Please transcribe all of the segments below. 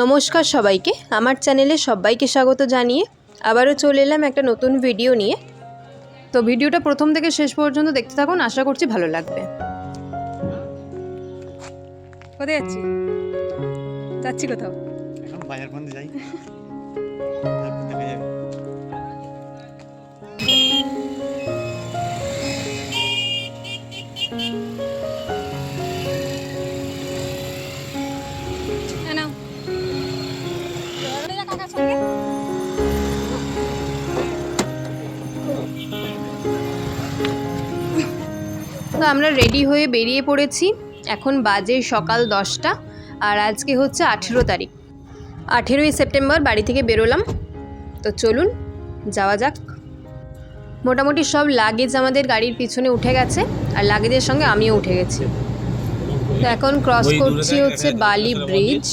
নমস্কার সবাইকে, আমার চ্যানেলে সবাইকে স্বাগত জানিয়ে আবারও চলে এলাম একটা নতুন ভিডিও নিয়ে। তো ভিডিওটা প্রথম থেকে শেষ পর্যন্ত দেখতে থাকুন, আশা করছি ভালো লাগবে। কোথায় যাচ্ছি যাচ্ছি কোথাও। বাজার যাই। আমরা রেডি হয়ে বেরিয়ে পড়েছি। এখন বাজে সকাল দশটা আর আজকে হচ্ছে আঠেরো তারিখ। আঠেরোই সেপ্টেম্বর বাড়ি থেকে বেরোলাম। তো চলুন যাওয়া যাক। মোটামুটি সব লাগেজ আমাদের গাড়ির পিছনে উঠে গেছে আর লাগেজের সঙ্গে আমিও উঠে গেছি। তো এখন ক্রস করছি হচ্ছে বালি ব্রিজ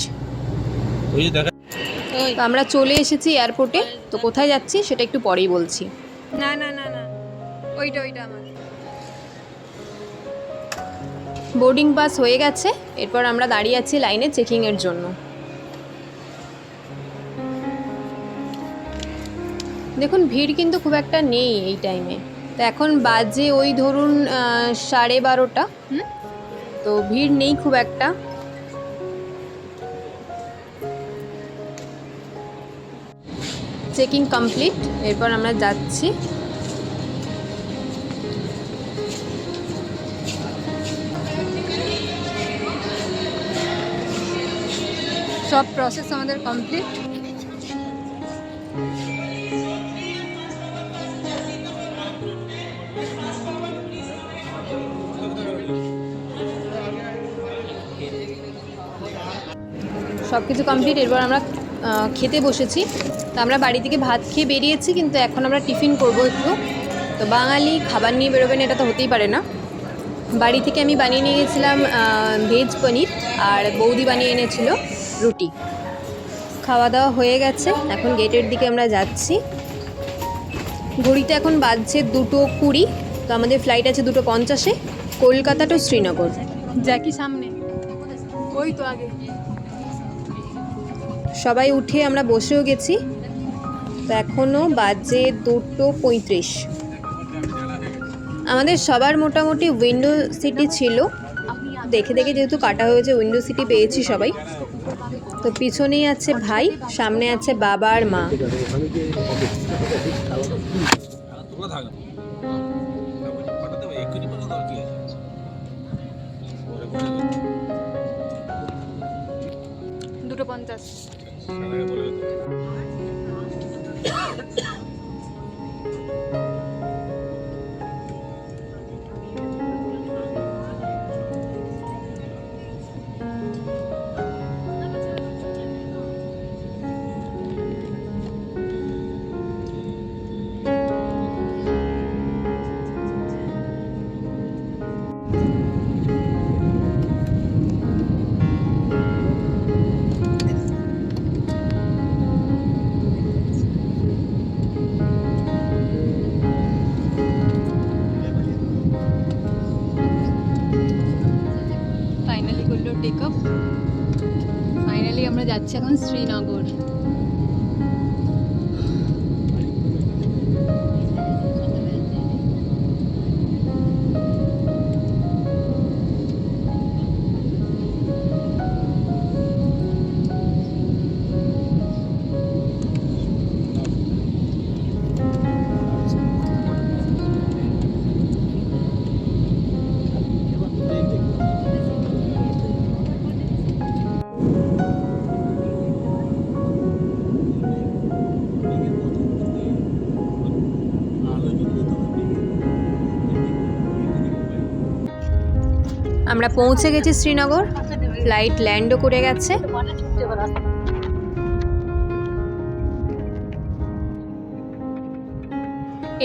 তো আমরা চলে এসেছি এয়ারপোর্টে তো কোথায় যাচ্ছি সেটা একটু পরেই বলছি। না না না না। ওইটা ওইটা আমার। বোর্ডিং পাস হয়ে গেছে, এরপর আমরা দাঁড়িয়ে আছি লাইনে চেকিংয়ের জন্য। দেখুন, ভিড় কিন্তু খুব একটা নেই এই টাইমে। তো এখন বাজে ওই ধরুন সাড়ে বারোটা? তো ভিড় নেই খুব একটা। চেকিং কমপ্লিট, এরপর আমরা যাচ্ছি। সব প্রসেস আমাদের কমপ্লিট সব কিছু কমপ্লিট এরপর আমরা খেতে বসেছি। তো আমরা বাড়ি থেকে ভাত খেয়ে বেরিয়েছি, কিন্তু এখন আমরা টিফিন করব একটু। তো বাঙালি খাবার নিয়ে বেরোবেন, এটা তো হতেই পারে না। বাড়ি থেকে আমি বানিয়ে নিয়ে গেছিলাম ভেজ পনির, আর বৌদি বানিয়ে এনেছিল। রুটি। খাওয়া দাওয়া হয়ে গেছে। এখন গেটের দিকে আমরা যাচ্ছি। ঘড়িতে এখন বাজছে দুটো কুড়ি। তো আমাদের ফ্লাইট আছে দুটো পঞ্চাশে। কলকাতা টু শ্রীনগর। জ্যাকি সামনে। ওই তো আগে। সবাই উঠে আমরা বসেও গেছি। তো এখনও বাজে দুটো পঁয়ত্রিশ। আমাদের সবার মোটামুটি উইন্ডো সিটি ছিল। দেখে দেখে যেহেতু কাটা হয়েছে উইন্ডো সিটি পেয়েছি সবাই। তো পিছনেই আছে ভাই সামনে আছে বাবা আর মা। দুটো থাকো করল টেক আপ। ফাইনালি আমরা যাচ্ছি এখন শ্রীনগর। আমরা পৌঁছে গেছি শ্রীনগর। ফ্লাইট ল্যান্ডও করে গেছে।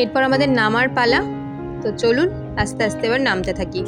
এরপর আমাদের নামার পালা। তো চলুন, আস্তে আস্তে এবার নামতে থাকি।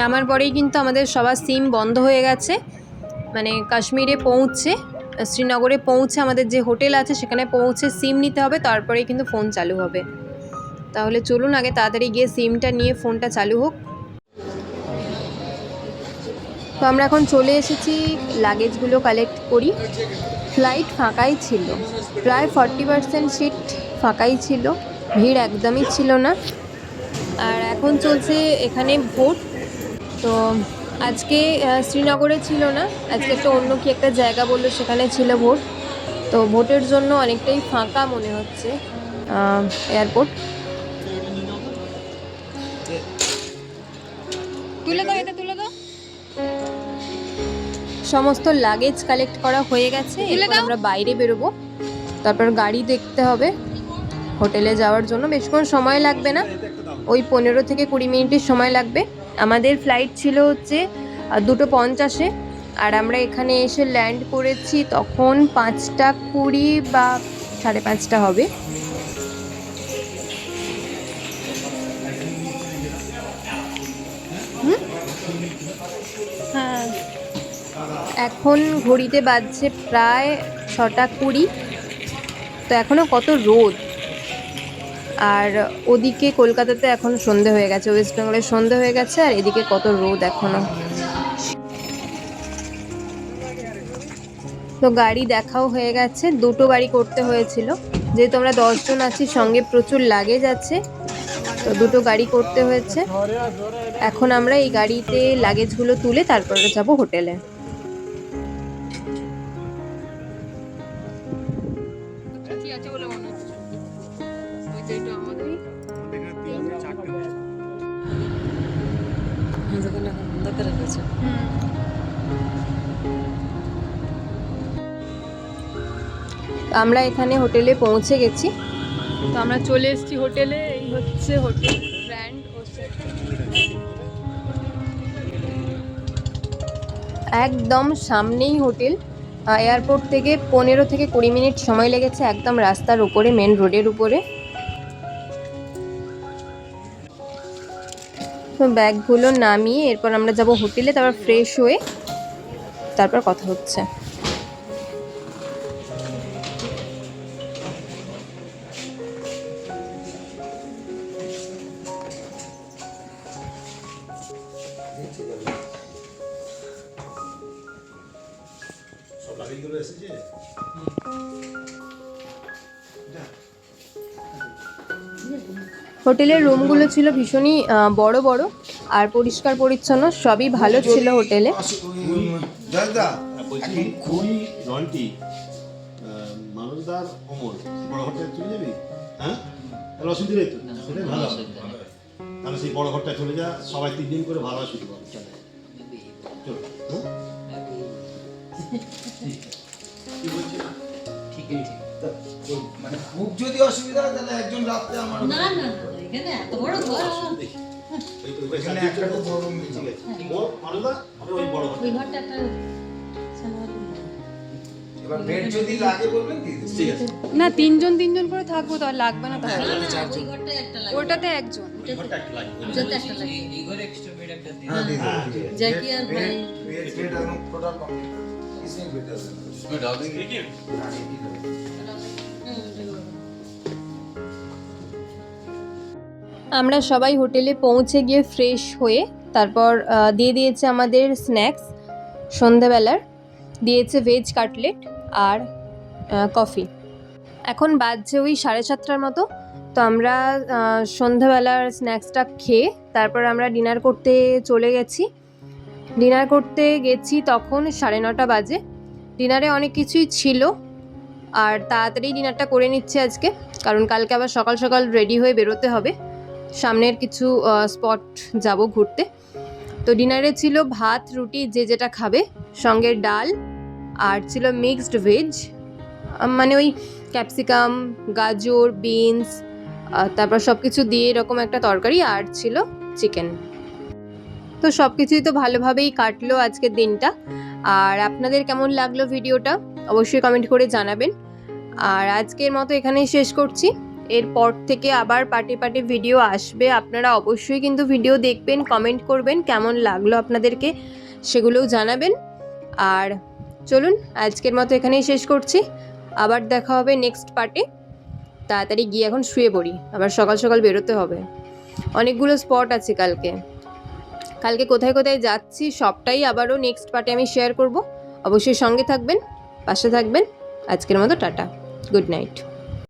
নামার পরেই কিন্তু আমাদের সবার সিম বন্ধ হয়ে গেছে। মানে কাশ্মীরে পৌঁছে, শ্রীনগরে পৌঁছে আমাদের যে হোটেল আছে সেখানে পৌঁছে সিম নিতে হবে, তারপরেই কিন্তু ফোন চালু হবে। তাহলে চলুন আগে তাড়াতাড়ি গিয়ে সিমটা নিয়ে ফোনটা চালু হোক। তো আমরা এখন চলে এসেছি, লাগেজগুলো কালেক্ট করি। ফ্লাইট ফাঁকাই ছিল। প্রায় ফর্টি পার্সেন্ট সিট ফাঁকাই ছিল। ভিড় একদমই ছিল না। আর এখন চলছে এখানে ভোট। তো আজকে শ্রীনগরে ছিল না। আজকে একটা অন্য কি একটা জায়গা বলল সেখানে ছিল ভোট। তো ভোটের জন্য অনেকটাই ফাঁকা মনে হচ্ছে এয়ারপোর্ট। তুলে দাও এটা তুলে দাও। সমস্ত লাগেজ কালেক্ট করা হয়ে গেছে এরপর আমরা বাইরে বেরোবো। তারপর গাড়ি দেখতে হবে। হোটেলে যাওয়ার জন্য বেশিক্ষণ সময় লাগবে না। ওই পনেরো থেকে কুড়ি মিনিটের সময় লাগবে। আমাদের ফ্লাইট ছিল হচ্ছে দুটো পঞ্চাশে। আর আমরা এখানে এসে ল্যান্ড করেছি তখন পাঁচটা কুড়ি বা সাড়ে পাঁচটা হবে। হ্যাঁ এখন ঘড়িতে বাজছে প্রায় ছটা কুড়ি। তো এখনও কত রোদ? আর ওদিকে কলকাতাতে এখন সন্ধে হয়ে গেছে ওয়েস্ট বেঙ্গলের সন্ধে হয়ে গেছে, আর এদিকে কত রোদ এখনও। তো গাড়ি দেখাও হয়ে গেছে, দুটো গাড়ি করতে হয়েছিল। যেহেতু আমরা দশজন আছি, সঙ্গে প্রচুর লাগেজ আছে, তো দুটো গাড়ি করতে হয়েছে। এখন আমরা এই গাড়িতে লাগেজগুলো তুলে তারপরে যাব হোটেলে। আমরা এখানে হোটেলে পৌঁছে গেছি। তো আমরা চলে এসেছি হোটেলে এই হচ্ছে হোটেল গ্র্যান্ড একদম সামনেই হোটেল। এয়ারপোর্ট থেকে পনেরো থেকে কুড়ি মিনিট সময় লেগেছে একদম রাস্তার উপরে মেন রোডের উপরে। তো ব্যাগগুলো নামিয়ে এরপর আমরা যাব হোটেলে তারপর ফ্রেশ হয়ে তারপর কথা হচ্ছে। হোটেলের রুমগুলো ছিল ভীষণই বড় বড় আর পরিষ্কার পরিচ্ছন্ন সবই ভালো ছিল হোটেলে। হ্যাঁ তাহলে অসুবিধা নেই তো? সেটাই ভালো। হবে। তাহলে সেই বড় ঘরটায় চলে যা সবাই তিন দিন করে ভালো শুধু চলো। চলো হ্যাঁ? মানে খুব যদি অসুবিধা হয় তাহলে একজন রাত্রে আমার না না না, এখানে এত বড় ঘর ওই তো। ওই এখানে একটা চলে বড় room ঠিক আছে ওর মানুষদা আমরা ওই বড় ঘরটা ওই ঘরটা একটা এবার বেড যদি লাগে বলবেন ঠিক আছে না তিনজন তিনজন করে থাকব তো আর লাগবে। না তাহলে একটা লাগবে ওটাতে একজন ওই ঘরটা একটু লাগবে ওটাতে একটা হ্যাঁ ভাই বেড বেড টোটাল কমপ্লিট আমরা সবাই হোটেলে পৌঁছে গিয়ে ফ্রেশ হয়ে তারপর দিয়ে দিয়েছে আমাদের স্ন্যাক্স সন্ধেবেলার। দিয়েছে ভেজ কাটলেট আর কফি এখন বাজছে ওই সাড়ে সাতটার মতো। তো আমরা আহ, সন্ধেবেলার স্ন্যাক্সটা খেয়ে তারপর আমরা ডিনার করতে চলে গেছি। ডিনার করতে গেছি তখন সাড়ে নটা বাজে। ডিনারে অনেক কিছুই ছিল আর তাড়াতাড়ি ডিনারটা করে নিচ্ছে আজকে, কারণ কালকে আবার সকাল সকাল রেডি হয়ে বেরোতে হবে। সামনের কিছু স্পট যাব ঘুরতে। তো ডিনারে ছিল ভাত, রুটি, যে যেটা খাবে, সঙ্গে ডাল আর ছিল মিক্সড ভেজ মানে ওই ক্যাপসিকাম গাজর বিনস তারপর সব কিছু দিয়ে এরকম একটা তরকারি আর ছিল চিকেন তো সব কিছুই তো ভালোভাবেই কাটলো আজকের দিনটা। আর আপনাদের কেমন লাগল ভিডিওটা অবশ্যই কমেন্ট করে জানাবেন। আর আজকের মতো এখানেই শেষ করছি। এরপর থেকে আবার পার্টি পার্টি ভিডিও আসবে। আপনারা অবশ্যই কিন্তু ভিডিও দেখবেন কমেন্ট করবেন, কেমন লাগল আপনাদেরকে সেগুলোও জানাবেন। আর চলুন, আজকের মতো এখানেই শেষ করছি। আবার দেখা হবে নেক্সট পার্টে তাড়াতাড়ি গিয়ে এখন শুয়ে পড়ি। আবার সকাল সকাল বেরোতে হবে। অনেকগুলো স্পট আছে কালকে। কালকে কোথায় কোথায় যাচ্ছি সবটাই আবারও নেক্সট পার্টে আমি শেয়ার করব। অবশ্যই সঙ্গে থাকবেন, পাশে থাকবেন। আজকের মতো টাটা। Good night